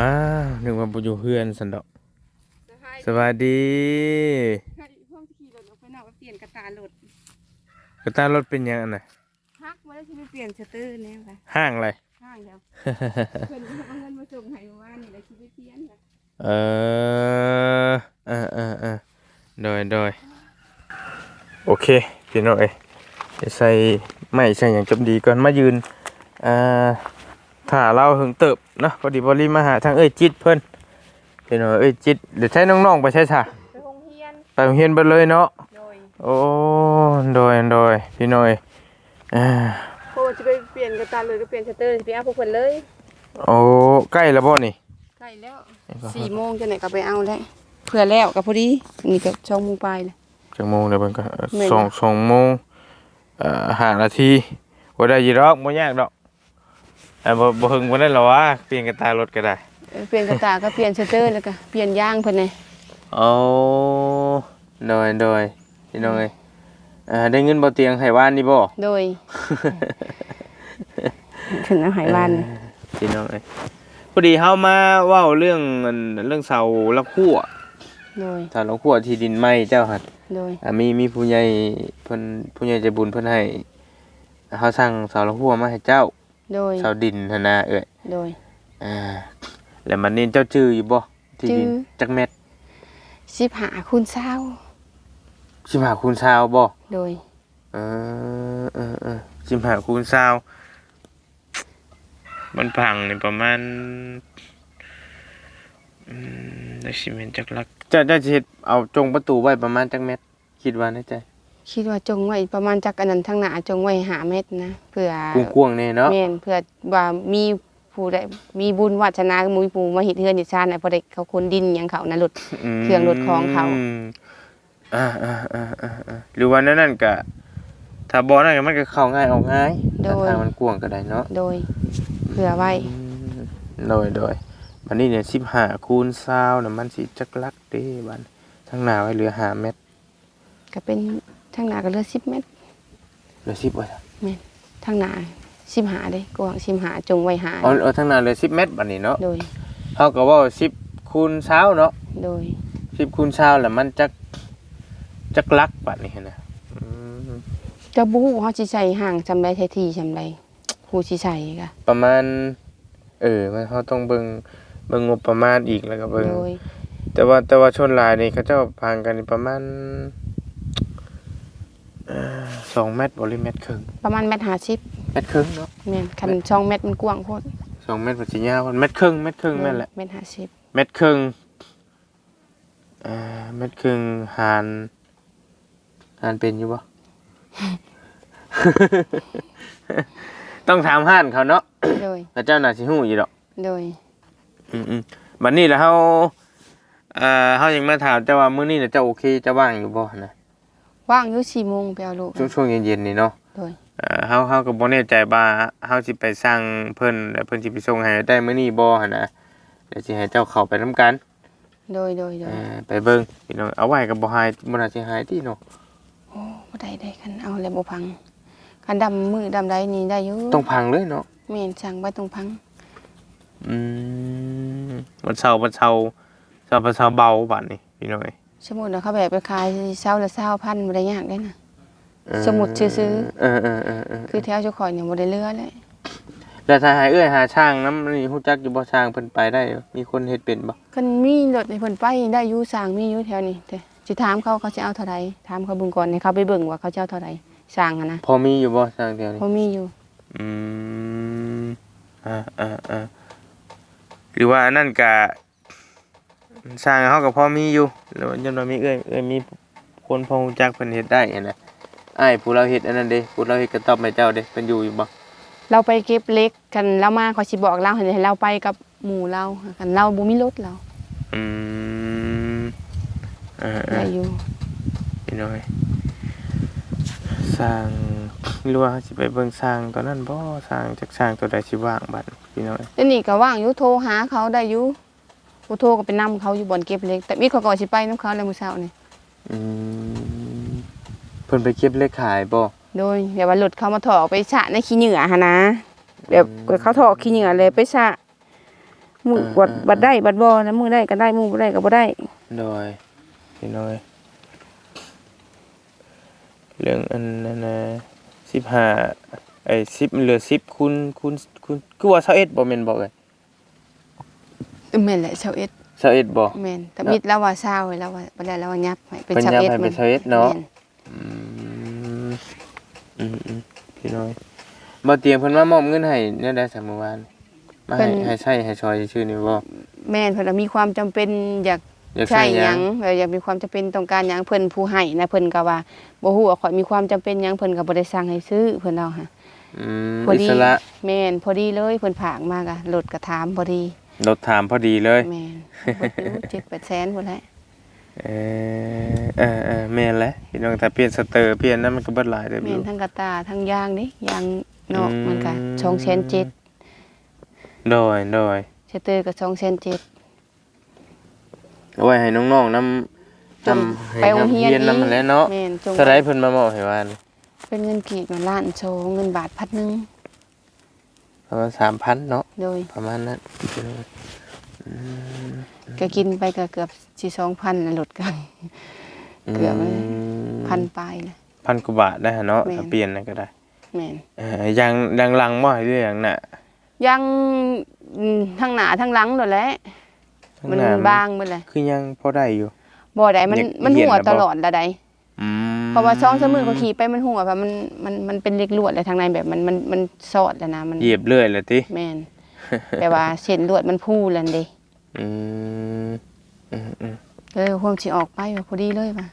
อ้าวนึกว่าบ่อยู่เฮือนสันดอก สวัสดีพ่อจะขี่รถออกไปนอกไปเปลี่ยนกระตารถกระตารถเป็นหยังอันน่ะฮักมาแล้วที่ไปเปลี่ยนสเตอร์เนี่ยค่ะห้างอะไรห้างเดียวเพิ่นเอาเงินมาส่งให้เมื่อวานนี่แหละที่ไปเปลี่ยนค่ะเออเออเออเออโดยโดยโอเคพี่น้องเอ้ยจะใส่ไม้ใส่อย่างจำดีก่อนมายืนอ่า ถ้าเราหึงเติบเนาะพอดีบริมาหาทางเอ้ยจิตเพิ่นพี่น้องเอ้ยจิตเดี๋ยวใช้น้องๆไปใช่ซะไปโรงเรียนไปโรงเรียนเบิดเลยเนาะโดยโอ้โดยโดยพี่น้อยอ่าพอจะไปเปลี่ยนกระตารถก็เปลี่ยนสเตอร์ไปเอาพวกเพิ่นเลยโอ้ใกล้แล้วบ่นี่ใกล้แล้วสี่โมงจะไหนก็ไปเอาแล้วเพื่อแล้วกับพอดีนี่ก็ช่องโมงปลายเลยจังโมงเดี๋ยวเพิ่นก็แม่นสองสองโมงเอ่อห้านาทีบ่ได้ยีดอกบ่ยากดอก เอ่อบ่บ่ถึงบ่ได้หรอวะเปลี่ยนกระตารถก็ได้เออเปลี่ยนกระตาก็เปลี่ยนสเตอร์แล้วก็เปลี่ยนยางเพิ่นเลยโอ้โดยโดยพี่น้อยเอ่อได้เงินบ่เตียงให้ว่านนี่บ่ โดยถึงเอาหายวันเลยพี่น้อยพอดีเฮามาเว้าเรื่องอันเรื่องเสาละขั้วโดยเสาละขั้วที่ดินไหม้เจ้าหั่นโดยอ่ามีมีผู้ใหญ่เพิ่นผู้ใหญ่ใจบุญเพิ่นให้เขาสั่งเสาละหัวมาให้เจ้า โดยเสาดินหั่นนะเอ้ยโดย อ่า แล้วมันนี่เจ้าชื่ออยู่บ่ที่ดินชื่อ จักเม็ดสิบหาคูณเศร้าสิบห้าคูณซาวบ่ โดย เออเออเออสิบห้าคูณซาว มันพังนี่ประมาณอืมได้สิเมนจักลักเจ้าเจ้าสิเฮ็ดเอาจงประตูไว้ประมาณจักเม็ดคิดว่าในใจ คิดว่าจงไว้ประมาณจักอันนั้นทางหน้าจงไว้หาเม็ดนะเพื่อกว้างๆแน่เนาะแม่นเพื่อว่ามีผู้ใดมีบุญวาสนามุยปู่มาเฮ็ดเฮือนเฮ็ดชาติน่ะพอได้เขาคนดินหยังเขานะหลุดเครื่องรถของเขามอ่าอ่าอ่าอ่าอ่าหรือว่านั่นนั่นก็ถ้าบ่นั่นก็มันก็เข้าง่ายออกง่ายโดถ้ายทางมันกว้างก็ได้เนาะโดยเพื่อไว้อืมโดยโดยบัดนี้เนี่ย15คูณ20น่ะมันสิจักลักเด้บัดทางหน้าไว้เหลือ5เมตรก็เป็น ทางหน้าก็เหลือ10เม็ดเหลือ10ไว้จ้ะทางหน้า15เด้กว้าง15จงไว้หาเอาเอาทางหน้าเหลือ10เมตรบัดนี้เนาะโดยเฮาก็เว้า10คูณ20เนาะโดย10คูณ20แล้วมันจักจักลักบัดนี้นะอืมเจะบ่ฮู้เฮาสิใส่ห่างจำได้แท้ที่จำได้ฮู้สิใส่ก็ประมาณ เออมันเขาต้องเบิ่งเบิ่งงบประมาณอีกแล้วก็เบิ่งโดยแต่ว่าแต่ว่าชนหลายนี่เขาเจ้าพังกันนี่ประมาณเอ่อ สองเมตรบริเมตรครึ่งประมาณเม็ด50เมตรครึ่งเนาะแม่นคันช่องเม็ดมันกว้างโพดสองเมตรปัจจิยาวเมตรครึ่งเมตรครึ่งนั่นแหละเม็ด50เมตรครึ่งเอ่อเมตรครึ่งหารหารเป็นอยู่ปะต้องถามห้านเขาเนาะโดยพระเจ้าน่าสิฮู้อยู่ดอก โดยอืมอืมบัดนี้แหล้วเฮาเอ่อเฮายังมาถามเจ้าว่ามื้อนี้น่ะเจ้าโอเคเจะว่างอยู่บ่นะ ว่างอยู่4โมงไปเอาลูกช่วงช่วงเย็นๆนี่เนาะโดยเอ่อเฮาเฮาก็บ่แน่ใจว่าเฮาสิไปสร้างเพิ่นแล้วเพิ่นสิไปส่งให้ได้มื้อนี้บ่หั่นนะเดี๋ยวสิให้เจ้าเข้าไปนํกันโดยโดยโดยเอ่อไปเบิ่งพี่น้องเอาไว้ก็บ่หายบ่น่าสิหายติเนาะโอ้บ่ได้ได้คันเอาแล้วบ่พังคันดำมือดำใดนี่ได้อยู่ต้องพังเลยเนาะ แม่นสั่งไว้ตรงพัง อืมวันเสาร์วันเสาร์เสาร์วันเสาร์เบาบัดนี้พี่น้องเอ้ย สมมุติว่าเขาแบกไปขายเช้าละ20,000บ่ได้ยากได้นะเออสมุดซื้อ เออเออเออเออคือแถวเจ้าข่อยเนี่ยบ่ได้เหลือเลยแล้วถ้าหายเอื้อยหาช่างน้ำนี่ฮู้จักอยู่บ่ช่างเพิ่นไปได้บ่มีคนเฮ็ดเป็นบ่คันมีรถให้เพิ่นไปได้อยู่สร้างมีอยู่แถวนี้แต่สิถามเขาเขาสิเอาเท่าใดถามเขาเบิ่งก่อนให้เขาไปเบิ่งว่าเขาจะเอาเท่าใดสร้างอะนะพอมีอยู่บ่ช่างแถวนี้เขามีอยู่ อืมอ่าอ่าอ่าหรือว่าอันนั่นกะ สร้างเขากับพ่อมีอยู่หรือว่ายันว่ามีเอ้ยเอ้ยมีคนพอรู้จักเพิ่นเฮ็ดได้เห็นนะอ้ายผู้เราเฮ็ดอันนั้นเด้ผู้เราเฮ็ดกระต๊อบให้เจ้าเด้เพิ่นอยู่อยู่บ่เราไปเก็บเล็กกันเรามาเขาสิบอกเราให้เราไปกับหมู่เรากันเราบ่มีรถเราอืมอ่าได้อ่าอยู่พี่น้อยสร้างหรือว่าสิไปเบิ่งสร้างตอนนั้นบ่สร้างจักสร้างตัวใดสิว่างบัดพี่น้อยเดี๋ยวนี้ก็ว่างอยู่โทรหาเขาได้อยู่ ผู้โทรก็ไปนํเขาอยู่บ่อนเก็บเล็ก แต่มีเขาก็สิไปนํเขาแล้วมื้อเช้านี่อืมเพิ่นไปเก็บเลขขายบ่โดยแบบว่ารถเขามาถอกไปฉะในขี้เหงื่อหั่นนะแบบเขาถอกขี้เหงื่อเลยไปฉะมือเออบัดเออบัดได้บัดบ่นะมือได้ก็ได้มือบ่ได้ก็บ่ได้โดยพี่น้อย เรื่องอันนั้นนะสิบห้าไอ้สิบเหลือสิบคูณคูณคูณคือว่าเท่าเอ็ดบ่แม่นบอกเลย แม่นแหละชาวเอ็ดเท่าเอ็ดบ่แม่นแต่มิดแล้วว่าเศร้าไว้แล้วว่าบ่ได้แล้วว่ายับให้เป็นเพิ่นชาวยับเอ็ดให้เป็นมัชาวเอ็ดเนาะแม่อืมอืมอืมพี่น้อยบ่เตรียมเพิ่นมามอบเงินให้เนี่ยได้สามมื้อวานมาให้ให้ใช้ให้ซอยชื่อนี่บ่แม่นเพิ่นน่ะมีความจำเป็นอยาก อยากใช่ใช้หหยัยังงเอออยากมีความจำเป็นต้องการหยังเพิ่นผู้ให้นะเพิ่นก็ว่าบ่ฮู้ว่าข่อยมีความจำเป็นหยังเพิ่นก็บ่ได้สั่งให้ซื้อเพิ่นเอาค่ะอืมพออิดีสระแม่นพอดีเลยเพิ่นผากมากอะรถก็ถามพอดี รถถามพอดีเลยแม่นบ่รู้7-8แสนพุ่นแหละเออเออเออแม่นแหละพี่น้องถ้าเปลี่ยนสเตอร์เปลี่ยนนั้นมันก็เบิดหลายเด้อแม่นทั้งกระตาทั้งยางนี่ยางนอกอืม มันก็2แสนเจ็ดโดยโดยเชเตอร์ก็2แสนเจ็ด เอาไว้ให้น้องๆนำจนำำไปโรงเรียนนำนั่นแหละเนาะแม่นจง เท่าไรเพิ่นมามอบให้วานเป็นเงินกีบมาล้านโชเงินบาทพัดหนึง ประมาณ3,000เนาะโดยประมาณนั้นก็กินไปก็เกือบสิ2,000แล้วลดกัน เกือบมพันปลายเลย พันกว่าบาทได้ฮะเนาะแม่น ถ้าเปลี่ยนนั่นก็ได้แม่นเอ่อยังยังลังบ่ให้เรื่องน่ะยังอืมทั้งหน้าทั้งหลังนั่นแหละข้างมันหน้บางหมดเลยคือยังพอได้อยู่ บ่ได้มันอยากมันเห็นหัวแล้วบ่ ตลอดละใดอืม เพราะว่าช่องสามมือก็ขี่ไปมันหัวแบบมันมันมันเป็นเล็กลวดเลยทางในแบบมันมันมันสอดแล้วนะมันเหยียบเรื่อยเลยติแม่นแปลว่าเส้นลวดมันพูแล้วนั่นเด้อืมอืมอืมเลยความสิออกไปว่าพอดีเลยว่ะ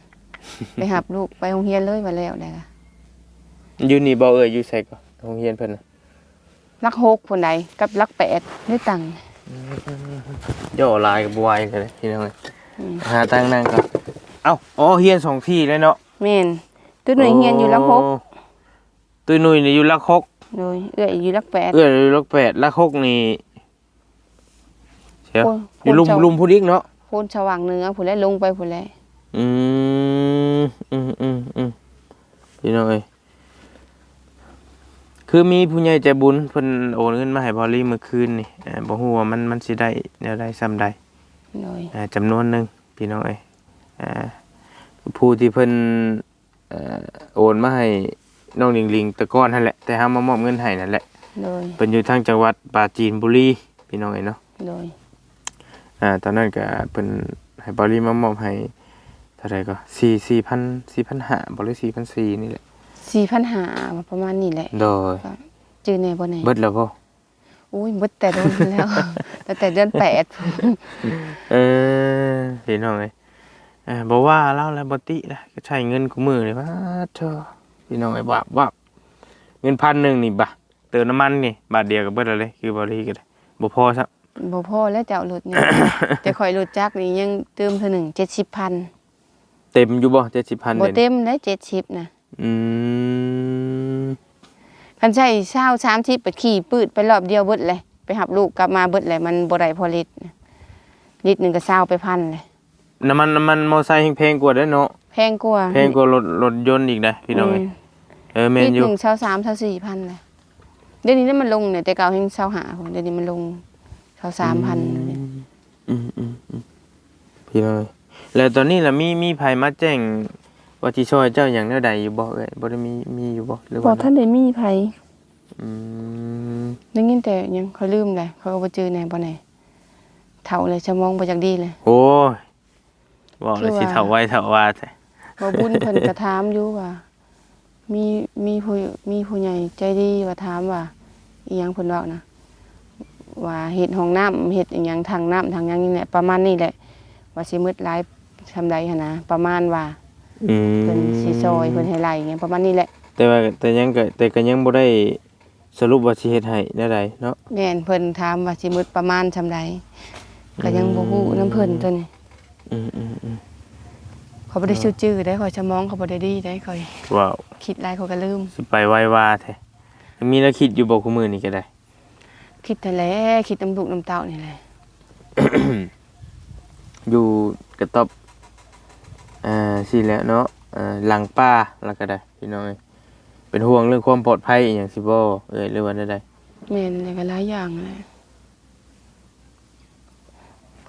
ไปหับลูกไปโรงเรียนเลยว่าแล้วได้ล่ะอยู่นี่บ่เอ่ยอยู่ไสก็โรงเรียนเพิ่นน่ะลักหกคนใดกับลักแปดนี่ตังค์ย่อลายกับบวายเลยพี่น้องเอ้ยอืมหาตั้งนั่งก่อนเอ้าอ๋อเฮียนสองที่เลยเนาะ แม่นตัวหน่วยเฮียนอยู่ลักหกโตุ้ยหนุ่ยนี่อยู่ลักหกโดยเอื้อยอยู่ลักแปดเอื้ออยู่ลักแปดลักหกนี่เชียวโคนอยู่ลุมโคนลุมพุดิกเนาะโคนสว่างเหนือผู้ใดลงไปผู้ใดอืมอืมอืมอืมพี่น้องเอ้ยคือมีผู้ใหญ่ใจบุญเพิ่นโอนเงินมาให้บอลลี่เมื่อคืนนี่เอ่อบ่ฮู้ว่ามันมันสิได้แนวใดซ้ำใดโดยอ่าจำนวนหนึ่งพี่น้องเอ้ยอ่า ผู้ที่เพิ่นเอ่อโอนมาให้น้องลิงลิงแตะก้อนนั่นแหละ แต่ห้ามมามอบเงินให้นั่นแหละโดยเป็นอยู่ทางจังหวัดปราจีนบุรีพี่น้องเอ้ยเนาะโดยอ่าตอนนั้นก็เพิ่นให้บริมามอบให้เท่าไหร่ก็สี่สี่พันสี่พันห้าบหริสี่พันสี่นี่แหละสี่พันหาประมาณนี้แหละโดยจือแน่บ่แน่เบิดแล้วบ่อุ้ยหมดแต่โดนแล้วตั้งแต่เดือนแปดเออพี่น้องเอ้ยเอ่าบ่ว่าเล่าแล้วบ่ติละก็ใช้เงินกูมือเลยว่าเธอพี่น้องเอ้ยว่าว่าเงินพันหนึ่งนี่บะเติมน้ำมันนี่บาทเดียวก็เบิดแล้วเลยคือบริก็ได้บ่พอซับบ่พอแล้วจะเอารถเนี่ยแต่ข่อยรถจักรนี่ยังเติมเท่าหนึ่งเจ็ดสิบพันเต็มอยู่บ่เจ็ดสิบพันบ่เด่นเต็มได้เจ็ดสิบนะอืมคันใช้เช้าสามสิบไปขี่ปืดไปรอบเดียวเบิดเลย ไปหับลูกกลับมาเบิดเลยมันบ่ได้พอลิตรนะลิตรหนึ่งก็เช้าไปพันเลย น้ำมันน้ำมันมอไซค์แพงกว่าเด้อเนาะแพงกว่าแพงกว่ารถรถยนต์อีกนะพี่น้องเอ้ยเออแม่ลินตรอหยู่นึ่งเช้าสามเช้าสี่พันเลยเดี๋ยวนี้นั่นมันลงเนี่ยแต่เก่าเฮงเช้าหาพุ่นเดี๋ยวนี้มันลงเช้าสามพันเลยอืมอืมอืมพี่น้องเอ้ยแล้วตอนนี้ล่ะมีมีไผมาแจ้งว่าสิช่วยเจ้าอย่างแนวใดอยู่บ่เอ้ยบ่ได้มีมีอยู่บ่หรือบ่ว่าท่านได้มีไผอืมได้ยินแต่หยังเขาลืมเลยเขาก็บ่จื้อแหน่บ่แหน่เฒ่าเลยสมองบ่จักดีเลย โอ้ย บอกเลยคือว่าสิเถาไว้เถาว่าแท้บ่บุญเพิ่นก็ถามอยู่ว่า มีมีผู้มีผู้ใหญ่ใจดีว่าถามว่าอีหยังเพิ่นเว้านะว่าเฮ็ดห้องน้ำเฮ็ดอีหยังทางน้ำทางหยังนี่แหละประมาณนี้แหละ ว่าสิมืดหลายซำใดหั่นนะประมาณว่าอืมเพิ่นสิซอยเพิ่นให้ไล่อย่างเงี้ยประมาณนี้แหละแต่ว่าแต่ยังก็แต่ก็ยังบ่ได้สรุปว่าสิเฮ็ดให้แนวใดเนาะ แม่นเพิ่นถามว่าสิมืดประมาณซำใดก็ยังบ่ฮู้นํเพิ่นตัวนี้ อืมอืมอืมเขาบ่ได้ชื่อจื้อได้ข่อยสมองเขาบ่ได้ดีได้ข่อย ว้าวคิดหลายเขาก็ลืม สิไปไว้ว่าแท้มีแนวคิดอยู่บ่คุมื้อนี้ก็ได้ คิดแต่แหล้คิดน้ำลูกน้ำเต้านี่แหละอยู่กระต๊อบอ่าสิแหล้วเนาะอ่าหลังป้าแล้วก็ได้พี่น้องเอ้ยเป็นห่วงเรื่องความปลอดภัยอหย่างสิบ่เอ้ยหรือว่าใดแม่นนี่ก็หลายอย่างเลยๆ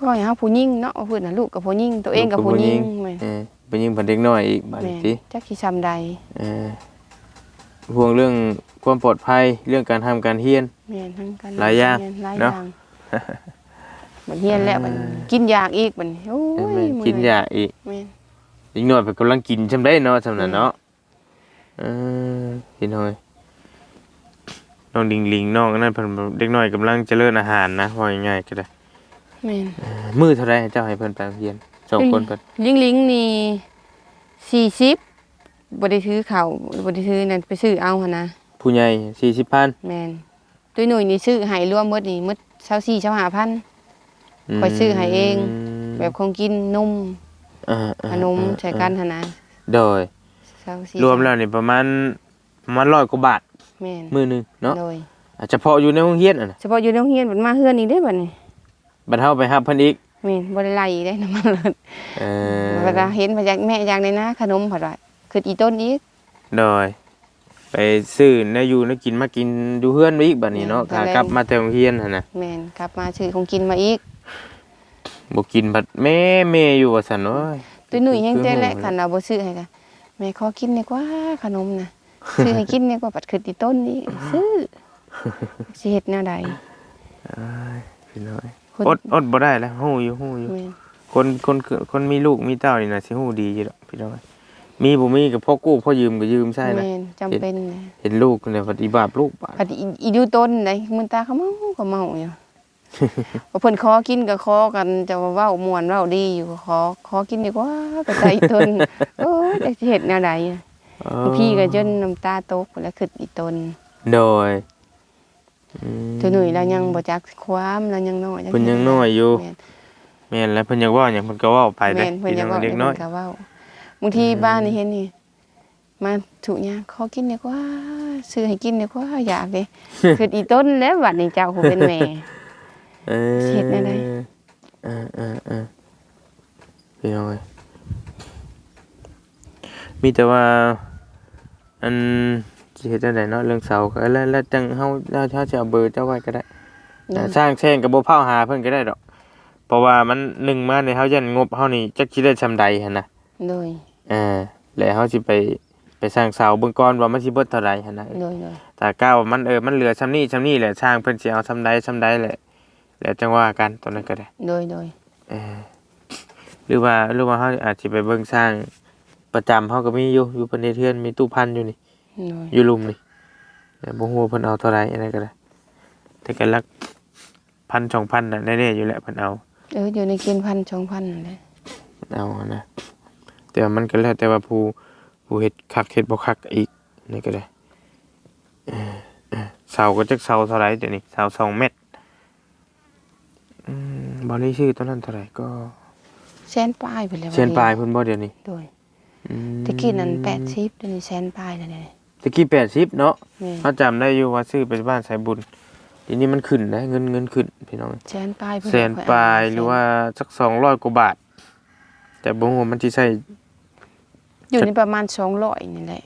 พ่อให้เฮาผู้หญิงเนาะว่าเพิ่นน่ะลูกกับผู้หญิงตัวเองกับผู้หญิงแม่นเออเป็นยิงเพิ่นเด็กน้อยอีกบาดแม่นี้นติจักสิซำใดเออห่วงเรื่องความปลอดภัยเรื่องการทำการเฮียน แม่นทั้งกันหลายอย่างแม่นหลายอเนาะ ย่างมันเฮียนแล้วมันกินยากอีกมันโอ้เห็นไหมยมื้อกินยาอีก แม่น อีกหน่อยเพิ่นกำลังกินจำได้เนาะสำนั้นอืมเนาะเออพี่น้อยน้องดิงลิงน้องอันนั่นเพิ่นเด็กน้อยกำลังเจริญอาหารนะว่าง่ายๆก็ได้ แม่นเออมื้อเท่าไรเจ้าให้เพิ่นไปโรงเรียนสองคนเพิ่นลิงลิงนี่40บ่ได้ถือข้าวบ่ได้ถือนั่นไปซื้อเอาหั่นนะผู้ใหญ่40,000แม่นตุ้ยหนุ่ยนี่ซื้อให้รวมหมดนี่หมด24 25,000ข้อยซื้อให้เอง แบบของกินนมอ่าๆๆขนมใส่กันหั่นนะโดย 24รวมแล้วนี่ประมาณประมาณ100กว่าบาทแม่นมื้อหนึงเนาะโดยอาจจะพาะอยู่ในโรงเรียนอะนะเฉพาะอยู่ในโรงเรียนมันมาเฮือนนี่ได้บัดนี้ บัดเฮาไปรับเพิ่นอีกแม่นบ่ได้ไล่อีกได้น้ำมันเลยเออเวลาเห็นพยักแม่อยากในนะขนมผัดว่าคืออีต้นอีกโดย ไปซื้อเนยอยู่เนยกินมากินอยู่เฮือนไว้อีกบัดนี้เนาะแม่นขากลับมาแต่โรงเรียนหั่นน่ะแม่นกลับมาซื้อของกินมาอีกบ่กินบัดแม่แม่อยู่ว่าซั่นโอ้ยตุ้ยหนุ่ยแฮงแต่แหละคันเราบ่ซื้อให้ก็แม่ขอกินดีกว่าขนมน่ะซื้อให้กินดีกว่าปัดคืออีต้นอีกซื้อสิเฮ็ดแนวใดอ้ายพี่น้อย คนอดอดบ่ได้แล้วฮู้อยู่ฮู้อยู่ แม่นคนคนคือคนมีลูกมีเต้านี่น่ะสิฮู้ดีอยู่ดอกพี่น้อยมีบ่มีก็พ่อกู้พ่อยืมก็ยืมใช่นะแม่นจำเป็นนะเห็นลูกเนี่ยปฏิบัติลูกบาดปัดอีอีอยู่ต้นไดมื้อตาเขาเมาก็เมาอยู่ ว่าเพิ่นขอกินก็ขอกันจะว่าเว้าม่วนเว้าดีอยู่ก็ขอขอกินดีกว่าก็ใจต้นโอ้ยจักสิเฮ็ดแนวใดอะบางทีก็จนน้ำตาตกแล้วคิดอีตนโดยอืม ตัวหนุ่ยเรายังบ่จักความเรายังน้อยเพิ่นยังน้อยอยู่แม่นแม่นแล้วเพิ่นอยากเว้าหยังเพิ่นก็เว้าไปเด้แม่นเพิ่นพี่ยังน้องเว้าเด็กน้อยพิ่ก็เว้าบางทีบ้านนี่เห็นนี่มาถูกเนี่ยขอกินดีกว่าซื้อให้กินดีกว่าอยากเด้คิดอีต้นแล้วบัดนี้เจ้าผู้เป็นแม่เออเฮ็ดแนวใดเออเออเออพี่น้อยมีแต่ว่าอัน สิเฮ็ดจังไดเนาะเรื่องเสาก็แล้วแล้วจังเฮาเฮาเฮาสิเอาเบอร์เจ้าไว้ก็ได้โดยสร้างแช่งก็บ่เผาหาเพิ่นก็ได้ดอก เพราะว่ามันหนึ่งมาในเฮายันงบเฮานี่จักสิได้ซำใดหั่นนะโดยเออแล้วเฮาสิไปไปสร้างเสาเบิ่งก่อนว่ามันสิเบิดเท่าใดหั่นนะโดยโดยถ้าก้าวว่ามันเออมันเหลือซำนี้ซำนี้แหละสร้างเพิ่นสิเอาซำใดซำใดแหละแล้วจังว่ากันตอนนั้นก็ได้ โดยโดยเออหรือว่าหรือว่าเฮาอาจสิไปเบิ่งสร้างประจำเฮาก็มีอยู่อยู่ประเทศเทือนมีตู้พันอยู่นี่โดย อยู่ลุมนี่แต่บ่ฮู้ว่าเพิ่นเอาเท่าใดอะไรก็ได้แต่ก็หลักพันสองพันน่ะแน่ๆอยู่แหละเพิ่นเอา เอออยู่ในเกณฑ์พันสองพันนั่นแหละเอาอะนะ แต่ว่ามันก็แล้วแต่ว่าผู้ผู้เฮ็ดคักเฮ็ดบ่คักอีกนี่ก็ได้เออเออเสาก็จักเสาเท่าไหร่เดี๋ยวนี้เสาสองเมตรอืมบ่ได้ชื่อตอนนั้นเท่าไหร่ก็แสนปลายไปแล้วเชียนปลายเพิ่นบ่เดี๋ยวนี้โดยอืมตะกี้นั้น80เดี๋ยวนี้แสนปลายแล้วเนี่ย ตะกี้80เนาะแม่นเขาจำได้อยู่ว่าซื้อไปบ้านสายบุญทีนี้มันขึ้นนะเงินเงินขึ้นพี่น้องแสนปลายเพิ่แสนปลายหรือว่าสัก200กว่าบาท แต่บ่ฮู้ว่ามันสิใช้ อยู่ในประมาณ200นี่แหละ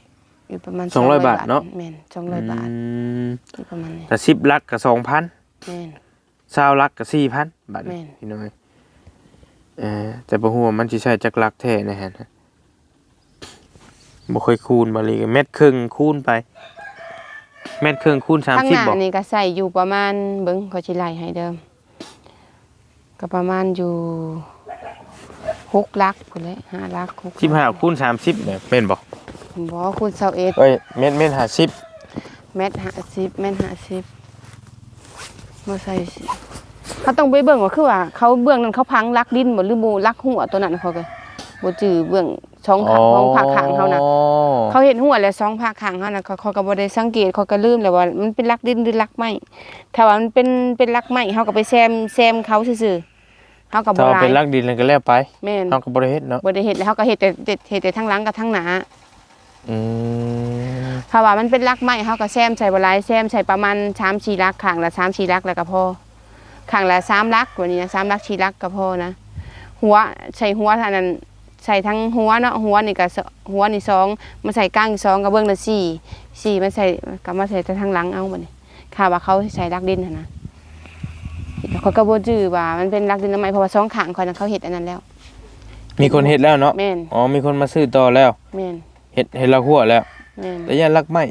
อยู่ประมาณ200บาทเนาะ แม่น200บาทอืมอยู่ประมาณนี้แต่10ลักก็2,000แม่นซาวลักก็สี่พันบาทแม่น พี่น้อยเออแต่บ่ฮู้ว่ามันสิใช้จักลักแท้แนะฮะ บ่เคยคูณมาเลยเม็ดครึ่งคูณไป เม็ดครึ่งคูณข้างห30น้าบ่นี่ก็ใส่อยู่ประมาณเบิ่งเขาสิไล่ให้เดิม ก็ประมาณอยู่6ลักพุ่นแหละ5ลัก6 15คูณ30เนี่ยแม่นบ่บ่คูณ21เอ้ยเม็ดเม็ด50เมตร50เมตร50บ่ใส่สิเขาต้องไปเบิ่งว่าคือว่า เขาเบื้องนั้นเขาพังลักดินบ่หรือบ่ลักหัวตัวนั้นเขาก็บ่จื้อเบื้อง ช่องผักของผักข้างเขาน่ะอ๋อเขาเห็นหัวแล้วสองภาคข้างเขาน่ะเขาเขาก็บ่ได้สังเกตเขาก็ลืมแล้วว่ามันเป็นลักดินหรือลักไม้ถ้าว่ามันเป็นเป็นลักไม้เขาก็ไปแซมแซมเขาซื่อๆเขาก็บ่ถ้าว่าหลายเป็นลักดินแล้วก็แล้วไปแม่นเฮาก็บ่ได้เฮ็ดเนาะบ่ได้เฮ็ดแล้วเขาก็เฮ็ดแต่เฮ็ดเฮ็ดแต่ทั้งหลังกับทั้งหน้าอืมถ้าว่ามันเป็นลักไม้เขาก็แซมใส่บ่หลายแซมใส่ประมาณ3-4ลักข้างละ3-4ลักแล้วก็พอข้างละ3ลักกว่านี้นะ3ลัก4ลักก็พอนะหัวใส่หัวเท่านั้น ใส่ทั้งหัวเนาะหัวนี่ก็สหัวนี่สองมาใส่ก้างอีกสองก็เบิ่งละสี่สี่มาใส่ก็มาใส่แต่ทางหลังเอาบัดนี้ค่ะว่าเขาใส่รักดินหั่นนะคิดแต่เขาก็บ่จื้อว่ามันเป็นรักดินน้ำไม้เพราะว่าสองข้างข่อยน่ะเขาเฮ็ดอันนั้นแล้ว มีคนเฮ็ดแล้วเนาะแม่นอ๋อมีคนมาซื้อต่อแล้วแม่นเฮ็ดเฮ็ดลักหัวแล้วแม่นแต่ยันลักไม้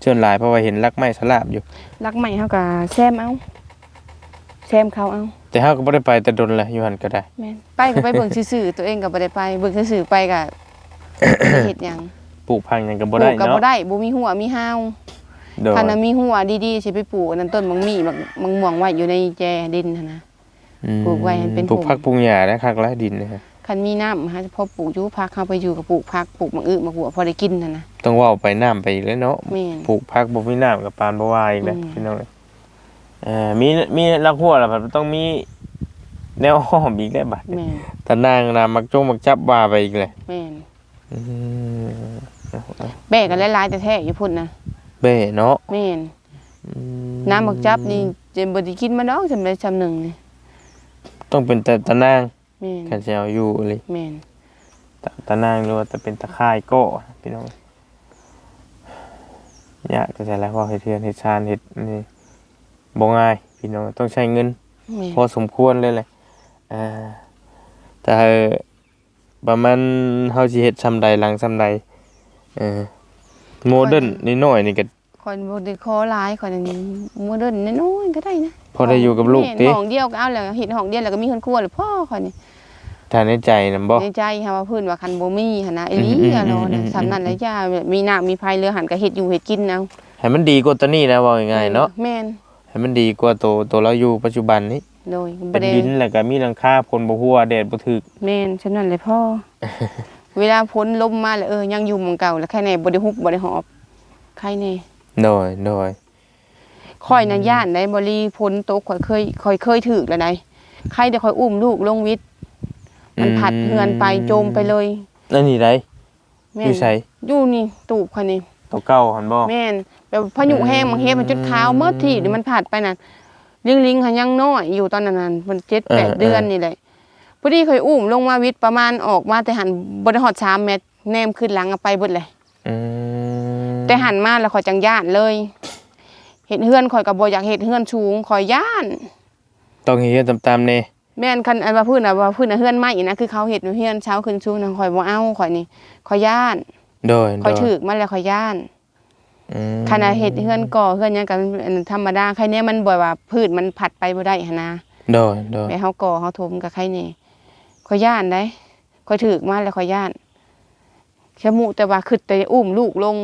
เชิญหลายเพราะว่าเห็นลักไม้สลาบอยู่รักใหม่เฮาก็แซมเอาแซมเขาเอา แต่เฮาก็บ่ได้ไปแต่ดนแหละอยู่หั่นก็ได้ แม่นไปก็ไปเบิ่งซื่อๆตัวเองก็บ่ได้ไปเบิ่งซื่อๆไปก็ เฮ็ดหยังปลูกพังหยังก็บ่ได้ปลูกก็เนาะบ่ได้บ่มีหัวมีหาวโดยคันน่ะมีหัวดีๆสิไปปลูกอันนั้นต้นมังมีมักมังม่วงไว้อยู่ในแจดินหั่นนะ อืมปลูกไว้ให้เป็นปลูกผมผักปลูกหญ้าได้คักหลายดินนะฮะคันมีน้ำฮะพอปลูกอยู่พักเข้าไปอยู่กับปลูกพักปลูกมังอึมักหัวพอได้กินหั่นนะต้องเว้าไปน้ำไปอีกแล้วเนาะแม่น ปลูกผักบ่มีน้ำกับปานบ่ว่าอีกแล้วอืม พี่น้องเอ้ย เอ่อมีมีลักหัวแล้วมันต้องมีแนวอ้อมอีกแล้วบัดแม่นตะนางนามักจงมักจับว่าไปอีกเลยแม่นอืมแบกกันหลายๆแต่แท้อยู่พุ่นนะเบ้เนาะแม่นอืมน้ำบักจับนี่เจมบ่ได้กินมาดอกจำได้จำหนึ่งนี่ต้องเป็นแต่ตะนางแม่นคันสิเอาอยู่เลย แม่นตะตะนางหรือว่าจะเป็นตะข่ายโก้พี่น้องยากจะใช่แล้วว่าเฮ็ดเทือนเฮ็ดชานเฮ็ดนี่ บ่ง่ายพี่น้องต้องใช้เงิน แม่นพอสมควรเลยแหละอ่าแต่ประมาณเฮาสิเฮ็ดซำใดหลังซำใดเออโมเดิร์นนิดหน่อยนี่ก็คอยบ่ได้ขอหลายคอยนี่โมเดิร์นน้อยๆก็ได้นะพอได้อยู่กับลูกแม่นติห้องเดียวก็เอาแล้วเห็นห้องเดียวแล้วก็มีคนครัวแล้วพ่อคอยนี่ถ้าในใจนํบ่ ในใจค่ะว่าเพิ่นว่าคันบ่มีหั่นนะอีหลีอืมอะเนาะอืมอืม สำนั้นแหละย่ามีน้ำมีไผเรือหันก็เฮ็ดอยู่เฮ็ดกินเอาให้มันดีกว่าตัวนี้นะว่าง่ายๆเนาะ แม่นให้ มันดีกว่าตัวตัวเราอยู่ปัจจุบันนี้โดยบ่เป็นได้ดินแล้วก็มีหลังคาคนบ่ฮู้ว่าแดดบ่ถึกแม่นฉะนั้นเลยพ่อ เวลาพ้นลมมาแล้วเออยังอยู่หม่องเก่าแล้วใครแน่บ่ได้ฮุบบ่ได้หอบใครแน่โดยโดยค่อยน่ะย่านได้บ่รีพ้นตกข่อยเคยข่อยเคยถึกแล้วไดใครได้ข่อยอุ้มลูกลงวิทย์มันผัดเฮือนไปโจมไปเลยนั่นนี่ได้แม่อยู่นไสอยู่นี่ตูบข่อยนี่ตัวเก่าหั่นบ่แม่น แบบพายุแห้งบางเฮ็ดมันจุดขาวเมื่อที่นี่มันผัดไปนั่นลิงลิงๆหันยังน้อยอยู่ตอนนั้นน่ะมัน7 8เดือนนี่แหละพอดีข่อยอุ้มลงมาวิทย์ประมาณออกมาแต่หันบ่ได้ฮอด3เมตรแนมขึ้นหลังเอาไปเบิดเลยอืมแต่หันมาแล้วข่อยจังย่านเลย เห็ดเฮือนข่อยก็บ่อยากเห็ดเฮือนสูงข่อยย่าน ต้องเฮ็ดตามๆแน่แม่นคันอันว่าพื้นน่ะว่าพื้นน่ะเฮือนใหม่นะคือเขาเห็ดเฮือนเช้าขึ้นสูงนะข่อยบ่เอาข่อยนี่ข่อยย่านโดยข่อยโดถึกมันแล้วข่อยย่านอืม ขณะเห็ดเฮือนก่อเฮือนหยังก็อันธรรมดาใครเนี่ยมันบ่ว่าพืชมันผัดไปบ่ได้หั่นนะโดยโดยแม่เฮาก่อเฮาถมกับใครนี่ข่อยย่านได้ข่อยถึกมาแล้วข่อยย่านแค่หมูแต่ว่าขึ้นแต่อุ้มลูกลง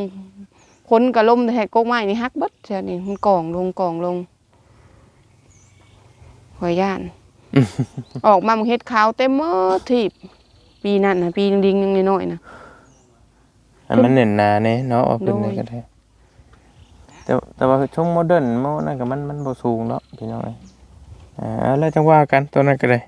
พ้นก็ล้มแต่กกไม้นี่ฮักเบิดเดี๋ยวนี้มันกองลงกองลงข่อยย่าน ออกมามันเฮ็ดขาวเต็มหมดทีบปีนั้นนะปีดิงๆนึงน้อยๆนะอันมันเน้นหนาแน่เนาะเอาขึ้นโดได้ยก็ได้ แต่แต่ว่าช่วงโมเดิร์นโมนั่นก็มันมันบ่สูงเนาะพี่น้องเอ้ยอ่าแล้วจังว่ากันตัวนั้นก็ได้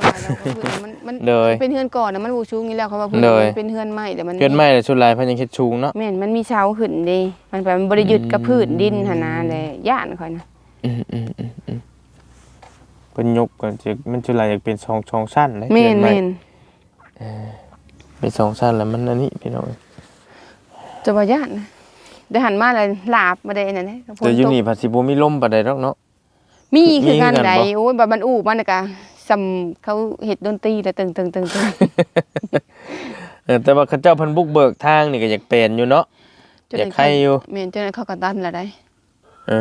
ว่าแล้วก็คือมันมันโดยเป็นเฮือนก่อนนะมันบ่ชูงนี่แล้วเขาว่าเพิ่นโดยเป็นเฮือนใหม่แต่มันเกินไม่แต่ชุดลายเพันยังเฮ็ดสูงเนาะแม่นมันมีเสาขึ้นเด้มันไปมันบ่ได้ยึดกับพื้นดินหั่นนะแหละย่านข่อยนะอืมอืมอืมอืมเป็นยกก่อนจะมันชุดลายอยากเป็นสองสองสั้นเลยแม่นเกินไม่แม่นเป็นสองสั้นแล้วมันอันนี้พี่น้องเอ้ยจะว่าย่านนะ ได้หันมาแล้วลาบมาได้อันนั้นนะฝแต่อยู่ตกนี่ผัดสิบ่มีลมปานใดดอกเนาะ มีคือกันมีคือกันใดบ่โอ้ยบัดมันอู้มันน่ะกะซำเขาเฮ็ดดนตรีแล้วตึงตึงตึงตึงเออแต่ว่าเขาเจ้าเพันบุกเบิกทางนี่ก็อยากเป็นอยู่เนาะอยากให้อยู่ แม่นจนนั้นเขาก็ตันละได้ เอ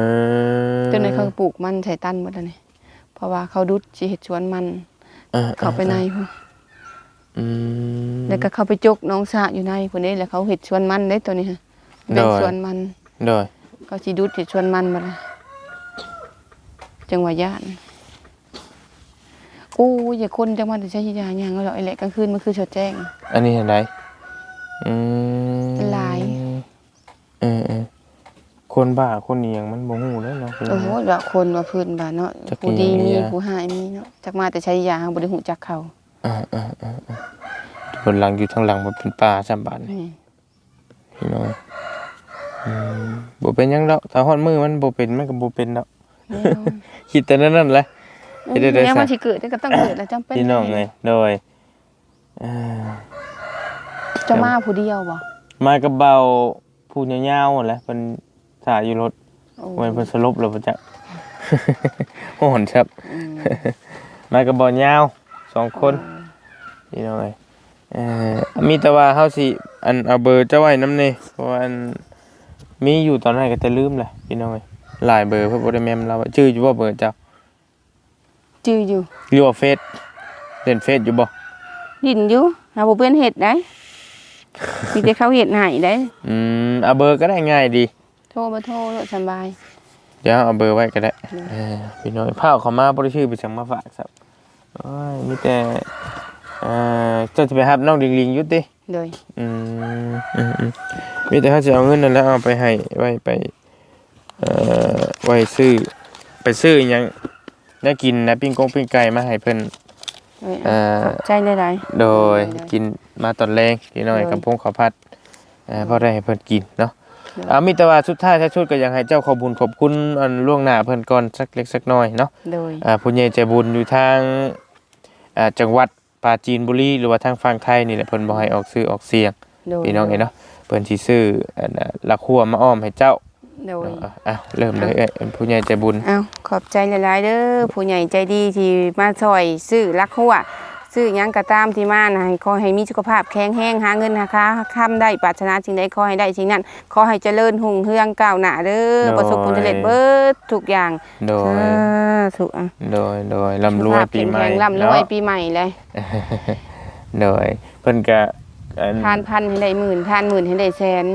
อจนนั้นเขาก็ปลูกมันใส่ตันหมดแล้วนี่เพราะว่าเขาดุดสิเฮ็ดสวนมันออเข้าไปในพุ่นอืมแล้วก็เข้าไปจกน้องสระอยู่ในพุ่นนี้แล้วเขาเฮ็ดสวนมันได้ตัวนี้ฮะ เป็นโดยสวนมันโดยเขาสิดุดเฮ็ดสวนมันหมดเลยจังหวะย่านโอ้ยอย่าคนจังหวัดจะใช้ยาหยังเอาหรอกไอ้แหละกลางคืนมันคือชดแจ้ง อันนี้เห็นไรอืมหลายเออเออคนบ้าคนเนียงมันบ่ฮู้เลยเนาะโอ้โหว่าคนว่าพื้นบ้านเนาะจักผู้ดีมีมียาผู้หายมีเนาะจักมาแต่ใช้ยาหังบ่ได้ฮู้จักเขาอ่าอ่าอ่าอ่าบนหลังอยู่ทางหลังมันเป็นป่าสามบาทนี่นี่พี่น้องอืม บ่เป็นหยังดอกถ้าฮอดมือมันบ่เป็นมันก็บ่เป็นดอกแน่นอนคิดแต่นั้นนั่นแหละเฮ็ดได้ได้แล้วมันซะสิเกิดก็ต้องเกิดแล้วจำเป็นพี่น้องไงโดยอ่าจะมาผู้เดียวบ่มากับเบาผู้ยาวๆนั่นแหละเพิ่นถ่ายอยู่รถโอ้ไว้เพิ่นสลบแล้วบ่จัก โหนครับ อืมมากับบอลยาวสองคนพี่น้องเอ้ยเอ่อมีแต่ว่าเฮาสิ อันเอาเบอร์เจ้าไว้นำนี่เพราะว่าอัน มีอยู่ตอนนั้นก็จะลืมแหละพี่น้องเอ้ยหลายเบอร์เพิ่นบ่ได้แม่นเราอะชื่ออยู่บ่เบอร์เจ้าจื้ออยู่ หรือว่าเฟซเล่นเฟซอยู่บ่ดินอยู่หาบ่เพื่อนเฮ็ดได้ มีแต่เขาเฮ็ดให้ได้ อืมเอาเบอร์ก็ได้ง่ายดี โทรมาโทรโลดสำบาย เดี๋ยวเอาเบอร์ไว้ก็ได้อืมเออพี่น้องพาเขามาบ่ได้ชื่อไปสั่งมาฝากครับโอ้ยมีแต่เอ่อเจ้าจะไปรับน้องลิงๆอยู่ติ โดยอืมอืมอืมมีแต่เขาจะเอาเงินนั่นแหล้วเอาไปให้ไว้ไปเอ่อไว้ซื้อ ไปซื้ออหยังได้กินนะปิ้งกงปิ้งไก่มาให้เพิ่น โดยเอ่อขอบใจหลาย โดยได้กินมาตอนแรงพี่น้อยโดยกับพงข้าวผัดเอ่อพอได้ให้เพิ่นกินเนาะโดย เอามีแต่ว่าสุดท้ายถ้าชุดก็อยากให้เจ้าขอบคุญขอบคุณอันล่วงหน้าเพิ่นก่อนสักเล็กสักน้อยเนาะ ๆโดย อ่าผู้ใหญ่ใจบุญอยู่ทางอ่าจังหวัดปราจีนบุรีหรือว่าทางฝั่งไทยนี่แหละเพิ่นบ่ให้ออกซื้อออกเสียงโดยพี่น้องเอ้ยเนาะเพิ่นสิซื้ออันน่ะละครัวมาอ้อมให้เจ้าโดยเอาเอาเริ่มเลยเอ้ยผู้ใหญ่ใจบุญอ้าวขอบใจหลาย ๆ เด้อผู้ใหญ่ใจดีที่มาช่วยซื้อลักหัว ซื้อหยังก็ตามที่มานะให้ขอให้มีสุขภาพแข็งแรงหาเงินหาค้าค้ำได้ปรารถนาสิ่งใดขอให้ได้สิ่งนั้นขอให้เจริญหุ่งเฮืองก้าวหน้าเด้อประสบผลสำเร็จเบิดทุกอย่างโดยสาธุอะโดยโดยร่ำรวยปีใหม่สุขภาพแข็งแรงร่ำรวยเนาะปีใหม่เลยโดยเพิ่นก็อันทานพันให้ได้หมื่นทานหมื่นให้ได้แสน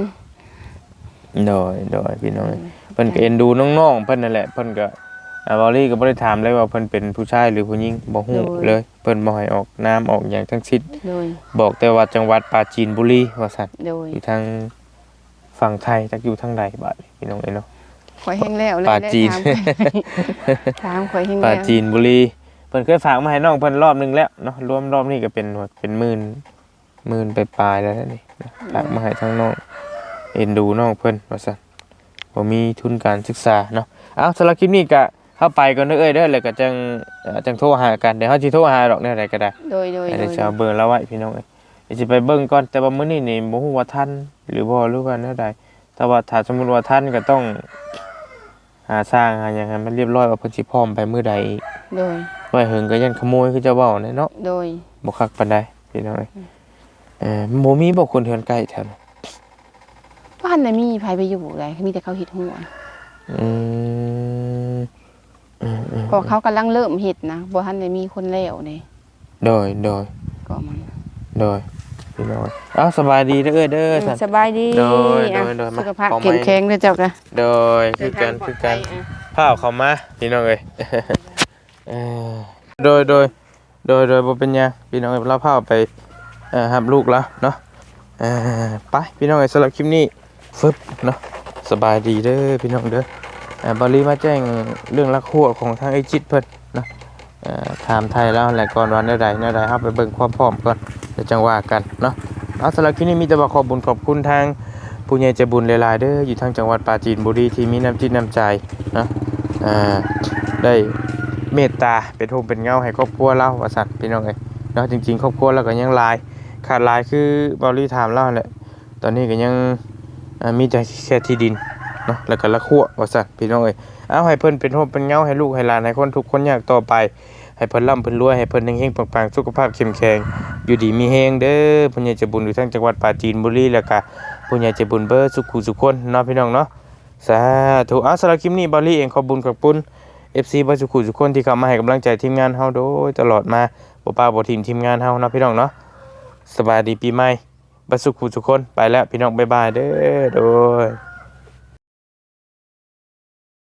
โดยโดยพี่น้องเพิ่นก็เอ็นดูน้องๆเพิ่นนั่นแหละเพิ่นก็อ่า บอลลี่ก็บ่ได้ถามเลยว่าเพิ่นเป็นผู้ชายหรือผู้หญิงบ่ฮู้เลยเพิ่นบ่ให้ออกนามออกหยังทั้งสิ้นโดยบอกแต่ว่าจังหวัดปราจีนบุรีว่าซั่นโดยอยู่ทางฝั่งไทยจักอยู่ทางใดบาดนี้พี่น้องเอ้ยเนาะข่อยแห้งแล้วเลยปลาจีนถามข่อยถามข่อยแห้งปราแล้วจีนบุรีเพิ่นเคยฝากมาให้น้องเพิ่นรอบหนึงแล้วเนาะรวมรอบนี้ก็เป็นว่าเป็นหมื่นหมื่นไปปลายๆแล้วนะนี่นะฝากมาให้ทั้งน้องเอ็นดูน้องเพิ่นว่าซั่นบ่มีทุนการศึกษาเนาะเอาสำหรับคลิปนี้ก็ เข้าไปก่อนเด้อเอ้ยเด้อแล้วก็จังเอ่อจังโทรหากันเดี๋ยวเฮาสิโทรหาดอกแนวใดก็ได้โดยโดยเดี๋โดยวยจะเอาเบอร์แล้วไว้พี่น้องเอ้ยเดี๋ยวสิไปเบิ่งก่อนแต่ว่ามื้อนี้นี่บ่ฮู้ว่าทันหรือบ่หรือว่าแนวใดแต่ว่าถ้าสมมุติว่าทันก็ต้อง หาสร้างหาหยังให้มันเรียบร้อยว่าเพิ่นสิพร้อมไปมื้อใดโดยไว้เหิงก็ยันขโมยคือเจะเว้าแน่เนาะ โดยบ่คักปานใดพี่น้องเอ้ยเออบ่มีบ่คนเทือนใกล้แถวนั้นบ้านน่ะมีไผไปอยู่ไดมีแต่เขาเฮ็ดหัวอืม อืมอืมก็เขากำลังเริ่มเฮ็ดนะบ่ทันได้มีคนแล้วเด้โดยโดยก็มันโดยพี่น้องเอ้าสบายดีเด้อเอ้ยเด้อท่านสบายดีโดยอะโดยโดยมาสุขภาพขอไม้แข็งแรงเด้อเจ้าค่ะโดยคือกันคือกันพาเอาเข้ามาพี่น้องเอ้ยเอ่อโดยโดยโดยโดยบ่เป็นหยังพี่น้องเอ้ยเราพาไปเอ่อรับลูกแล้วเนาะเอ่อไปพี่น้องเอ้ยสำหรับคลิปนี้ฟึบเนาะสบายดีเด้อพี่น้องเด้อเอ่อ บริมาแจ้งเรื่องลักหัวของทางไอจิตเพิ่นนะถามไทยแล้วแหละก่อนวันใดๆนวใดเอาไปเบิ่งความพร้อมก่อนเดี๋ยวจังว่ากันเนาะเอาสำหรับคลิปนี้มีแต่ว่าขอบบุญขอบคุณทางผู้ใหญ่ใจบุญหลายๆเด้ออยู่ทางจังหวัดปราจีนบุรีที่มีน้ำจิตน้ำใจนะได้เมตตาเป็นโฮมเป็นเงาให้ครอบครัวเราว่าสัตว์พี่น้องเอ้ยเนาะจริงๆ ครอบครัวเราก็ยังลาย ขาดลายคือบริถามเราแหละตอนนี้ก็ยังมีแต่แค่ที่ดิน เนาะแล้วก็ละขั้วว่าสัตว์พี่น้องเอ้ยเอาให้เพิ่นเป็นโฮมเป็นเงาให้ลูกให้หลานให้คนทุกคนอยากต่อไป ให้เพิ่นร่ำเพิ่นรวยให้เพิ่นเฮงๆปังๆสุขภาพเข้มแข็งอยู่ดีมีแฮงเด้อผู้ใหญ่ใจบุญอยู่ทั้งจังหวัดปราจีนบุรีแล้วก็ผู้ใหญ่ใจบุญเบิดสุขุสุขคนเนาะพี่น้องเนาะสาธุเอาสำหรับคลิปนี้บอลลี่เองขอบบุญขอบคุณ FC บัสุขุทุกคนที่เข้ามาให้กำลังใจทีมงานเฮาโดยตลอดมาบ่ป้าบ่ทีมทีมงานเฮาเนาะพี่น้องเนาะสบายดีปีใหม่บัสุขุทุกคนไปแล้วพี่น้องบ๊ายบายเด้อโดย